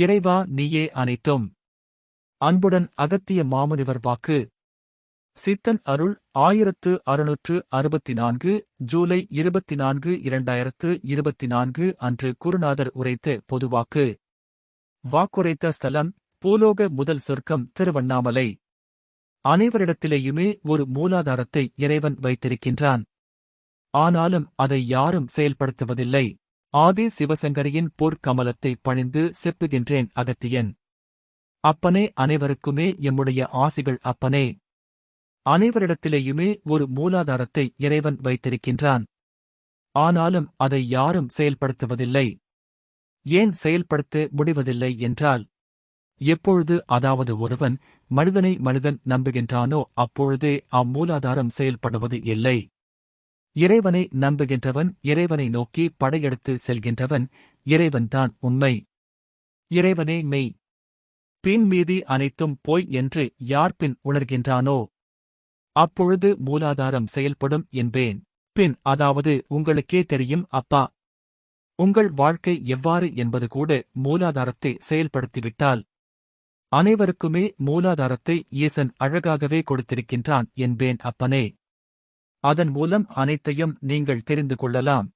இறைவா நீயே அனைத்தும். அன்புடன் அகத்திய மாமுனிவர் வாக்கு. சித்தன் அருள் ஆயிரத்து அறுநூற்று அறுபத்தி நான்கு ஜூலை இருபத்தி நான்கு இரண்டாயிரத்து இருபத்தி நான்கு அன்று குருநாதர் உரைத்த பொதுவாக்கு. வாக்குரைத்த ஸ்தலம் பூலோக முதல் சொர்க்கம் திருவண்ணாமலை. அனைவரிடத்திலேயுமே ஒரு மூலாதாரத்தை இறைவன் வைத்திருக்கின்றான். ஆனாலும் அதை யாரும் செயல்படுத்துவதில்லை. ஆதி சிவசங்கரியின் போர்க்கமலத்தை பணிந்து செப்புகின்றேன் அகத்தியன். அப்பனே அனைவருக்குமே எம்முடைய ஆசிகள் அப்பனே. அனைவரிடத்திலேயுமே ஒரு மூலாதாரத்தை இறைவன் வைத்திருக்கின்றான். ஆனாலும் அதை யாரும் செயல்படுத்துவதில்லை. ஏன் செயல்படுத்த முடிவதில்லை என்றால் எப்பொழுது அதாவது ஒருவன் மனிதனை மனிதன் நம்புகின்றானோ அப்பொழுதே அம்மூலாதாரம் செயல்படுவது இல்லை. இறைவனை நம்புகின்றவன் இறைவனை நோக்கி படையெடுத்து செல்கின்றவன் இறைவன்தான் உண்மை. இறைவனே மெய். பின் மீதி அனைத்தும் பொய் என்று யார் பின் உணர்கின்றானோ? அப்பொழுது மூலாதாரம் செயல்படும் என்பேன். பின் அதாவது உங்களுக்கே தெரியும் அப்பா. உங்கள் வாழ்க்கை எவ்வாறு என்பது கூட மூலாதாரத்தை செயல்படுத்திவிட்டால். அனைவருக்குமே மூலாதாரத்தை ஈசன் அழகாகவே கொடுத்திருக்கின்றான் என்பேன் அப்பனே. அதன் மூலம் அனைத்தையும் நீங்கள் தெரிந்து கொள்ளலாம்.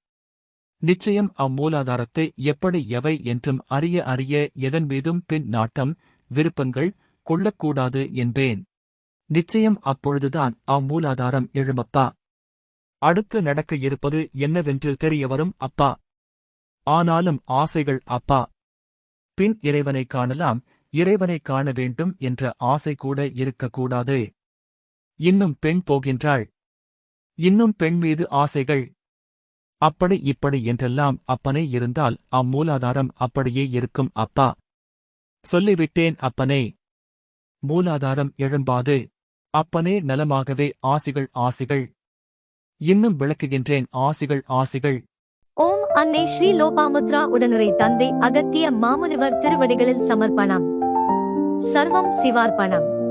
நிச்சயம் அம்மூலாதாரத்தை எப்படி எவை என்றும் அறிய அறிய எதன் மீதும் பின் நாட்டம் விருப்பங்கள் கொள்ளக்கூடாது என்பேன். நிச்சயம் அப்பொழுதுதான் அம்மூலாதாரம் எழுமப்பா. அடுத்து நடக்க இருப்பது என்னவென்று தெரியவரும் அப்பா. ஆனாலும் ஆசைகள் அப்பா. பின் இறைவனை காணலாம் இறைவனை காண வேண்டும் என்ற ஆசை கூட இருக்கக்கூடாது. இன்னும் பெண் போகின்றாள். இன்னும் பெண் மீது ஆசைகள். அப்படி இப்படி என்றெல்லாம் அப்பனே இருந்தால் அம்மூலாதாரம் அப்படியே இருக்கும் அப்பா. சொல்லிவிட்டேன் அப்பனே. மூலாதாரம் எழும்பாது. அப்பனே நலமாகவே ஆசிகள் ஆசிகள். இன்னும் விளக்குகின்றேன் ஆசிகள் ஆசிகள். ஓம் அன்னை ஸ்ரீ லோபாமுத்ரா உடனரை தந்தை அகத்திய மாமுனிவர் திருவடிகளில் சமர்ப்பணம். சர்வம் சிவார்ப்பணம்.